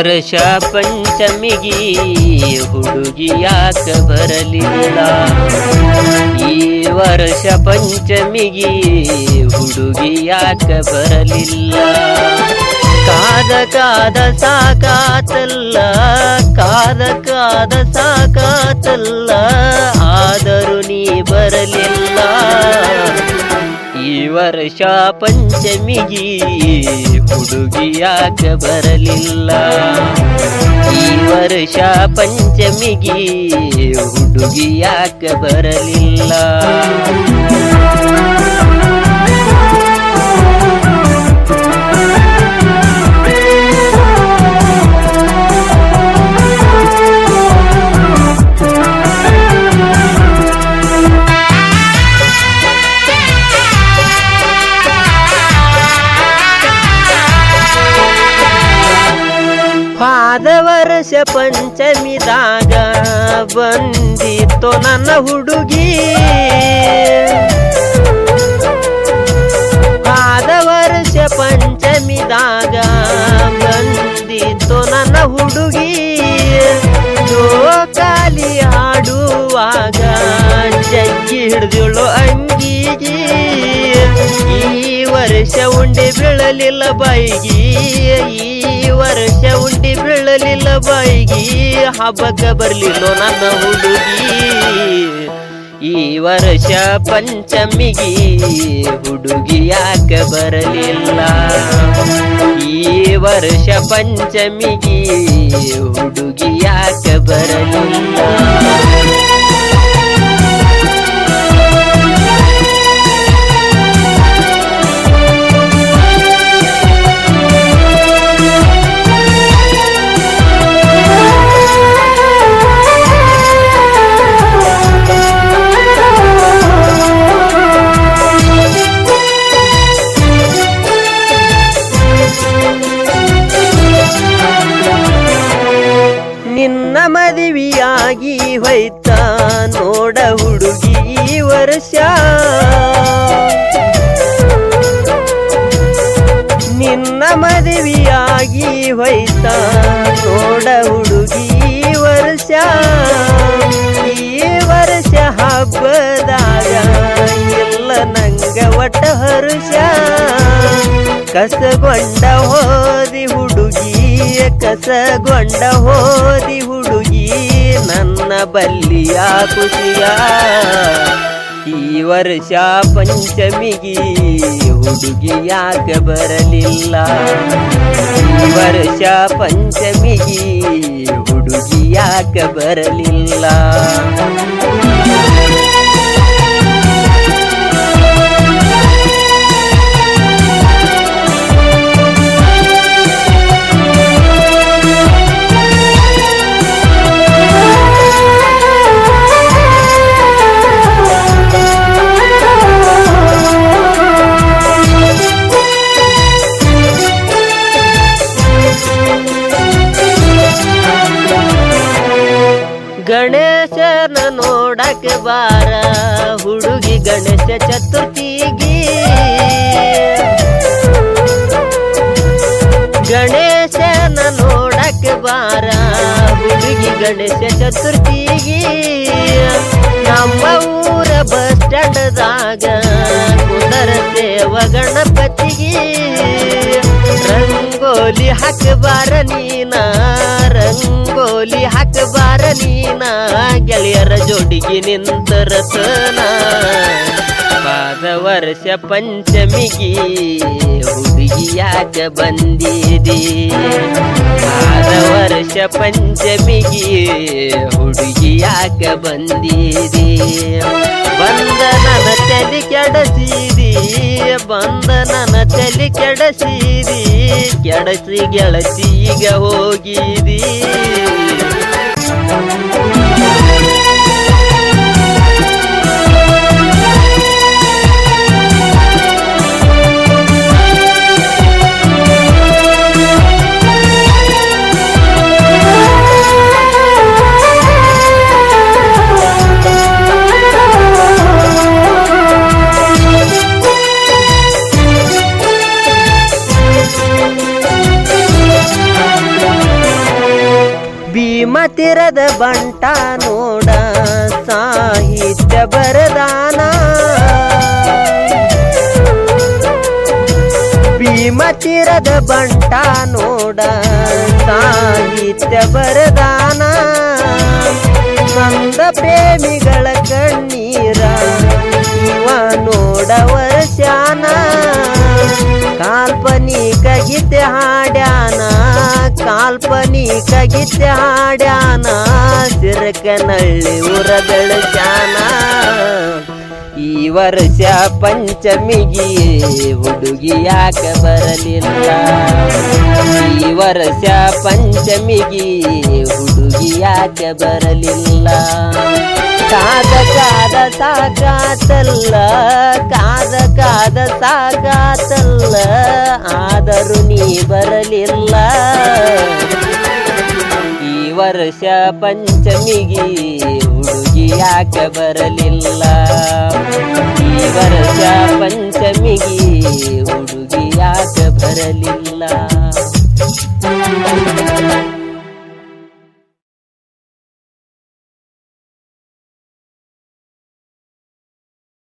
ವರ್ಷ ಪಂಚಮಿಗಿ ಹುಡುಗಿ ಯಾಕ ಬರಲಿಲ್ಲ. ಈ ವರ್ಷ ಪಂಚಮಿಗಿ ಹುಡುಗಿ ಯಾಕ ಬರಲಿಲ್ಲ. ಕಾದ ಕಾದ ಸಾಕಾತಲ್ಲ, ಕಾದ ಕಾದ ಸಾಕಾತಲ್ಲ, ಆದರೂ ನೀ ಬರಲಿಲ್ಲ. ಈ ವರ್ಷ ಪಂಚಮಿಗೆ ಹುಡುಗಿಯಾಕ ಬರಲಿಲ್ಲ. ಈ ವರ್ಷ ಪಂಚಮಿಗೆ ಹುಡುಗಿಯಾಕ ಬರಲಿಲ್ಲ. ವರ್ಷ ಪಂಚಮಿದಾಗ ಬಂದಿತ್ತು ನನ್ನ ಹುಡುಗಿ. ಆದ ವರ್ಷ ಪಂಚಮಿದಾಗ ಬಂದಿತ್ತು ನನ್ನ ಹುಡುಗಿ. ಜೋಕಾಲಿ ಆಡುವಾಗ ಜಗ್ಗಿ ಹಿಡಿದಳು ಅಂಗಿಗೆ. ಈ ವರ್ಷ ಉಂಡೆ ಬೀಳಲಿಲ್ಲ ಬಾಯಿಗಿ ಬಾಯಿಗಿ ಹಬ್ಬಕ್ಕೆ ಬರ್ಲಿಲ್ಲೋ ನನ್ನ ಹುಡುಗಿ. ಈ ವರ್ಷ ಪಂಚಮಿಗಿ ಹುಡುಗಿ ಯಾಕೆ ಬರಲಿಲ್ಲ? ಈ ವರ್ಷ ಪಂಚಮಿಗಿ ಹುಡುಗಿ ಯಾಕೆ ಬರಲಿಲ್ಲ? ಮದುವೆಯಾಗಿ ಹೊಯ್ತ. ನೋಡ ಹುಡುಗಿ ವರ್ಷ. ನಿನ್ನ ಮದುವೆಯಾಗಿ ಹೊಯ್ತ. ನೋಡ ಹುಡುಗಿ ವರ್ಷ. ಈ ವರ್ಷ ಹಬ್ಬದಾಗ ಎಲ್ಲ ನಂಗ ಒಟ್ಟ ಹರುಷ. ಕಸಗೊಂಡ ಹೋದಿ ಹುಡುಗಿ ಕಸಗೊಂಡ ಹೋದಿ ಹುಡುಗಿ. ನನ್ನ ಬಲ್ಲಿಯ ಖುಷಿಯ. ಈ ವರ್ಷ ಪಂಚಮಿಗಿ ಹುಡುಗಿ ಯಾಕ ಬರಲಿಲ್ಲ? ಈ ವರ್ಷ ಪಂಚಮಿಗಿ ಹುಡುಗಿ ಯಾಕ ಬರಲಿಲ್ಲ? ಗಣೇಶನ ನೋಡಕ ಬಾರ. ಹುಡುಗಿ ಗಣೇಶ ಚತುರ್ಥಿಗಿ. ಗಣೇಶನ ನೋಡಕ ಬಾರ. ಹುಡುಗಿ ಗಣೇಶ ಚತುರ್ಥಿಗೆ. ನಮ್ಮ ಊರ ಬಸ್ ಸ್ಟ್ಯಾಂಡದಾಗ ಕುಂದರ ದೇವ ಗಣಪತಿಗೆ. ರಂಗೋಲಿ ಹಾಕಬಾರ ನೀನ ರಂಗೋಲಿ ಹಾಕಬಾರ ನೀನ? ಗೆಳೆಯರ ಜೋಡಿಗೆ ನಿಂತ ರತನ ಪಾದ ವರ್ಷ ಪಂಚಮಿಗಿ ಹುಡುಗಿ ಯಾಕ ಬಂದಿದಿ. ಪಾದ ವರ್ಷ ಪಂಚಮಿಗಿ ಹುಡುಗಿ ಯಾಕ ಬಂದಿದಿ. ಬಂದ ನನ್ನ ತಲೆ ಕೆಡಸಿದಿ ಬಂದ ನನ್ನ ತಲೆ ಕೆಡಸಿದಿ ಕೆಡಸಿ ಗೆಳಸಿಗೆ ಹೋಗಿದಿ. ತೀರದ ಬಂಟ ನೋಡ ಸಾಹಿತ್ಯ ಬರದಾನ. ಮತಿರದ ತೀರದ ಬಂಟ ನೋಡ ಸಾಹಿತ್ಯ ಬರದಾನ. ನಂದ ಪ್ರೇಮಿಗಳ ಕಣ್ಣೀರ ಇವ ನೋಡ ವರ್ಷಾನ ಕಾಲ್ಪನಿಕ ಗೀತೆ ಹಾಡ್ಯಾನ, ಕಾಲ್ಪನಿಕ ಗೀತೆ ಸಿರಕನಳ್ಳಿ ಊರ ಬೆಳಚಾನ ಈ ವರ್ಷ ಪಂಚಮಿಗೆ ಹುಡುಗಿ ಯಾಕ ಬರಲಿಲ್ಲ? ಈ ವರ್ಷ ಪಂಚಮಿಗೆ ಹುಡುಗಿ ಯಾಕ ಬರಲಿಲ್ಲ? ಕಾದ ಕಾದ ಸಾಕಾತಲ್ಲ, ಕಾದ ಕಾದ ಸಾಗಾತಲ್ಲ ಆದರೂ ನೀ ಬರಲಿಲ್ಲ. ವರ್ಷ ಪಂಚಮಿಗೆ ಹುಡುಗಿ ಯಾಕ ಬರಲಿಲ್ಲ? ಈ ವರ್ಷ ಪಂಚಮಿಗೆ ಹುಡುಗಿ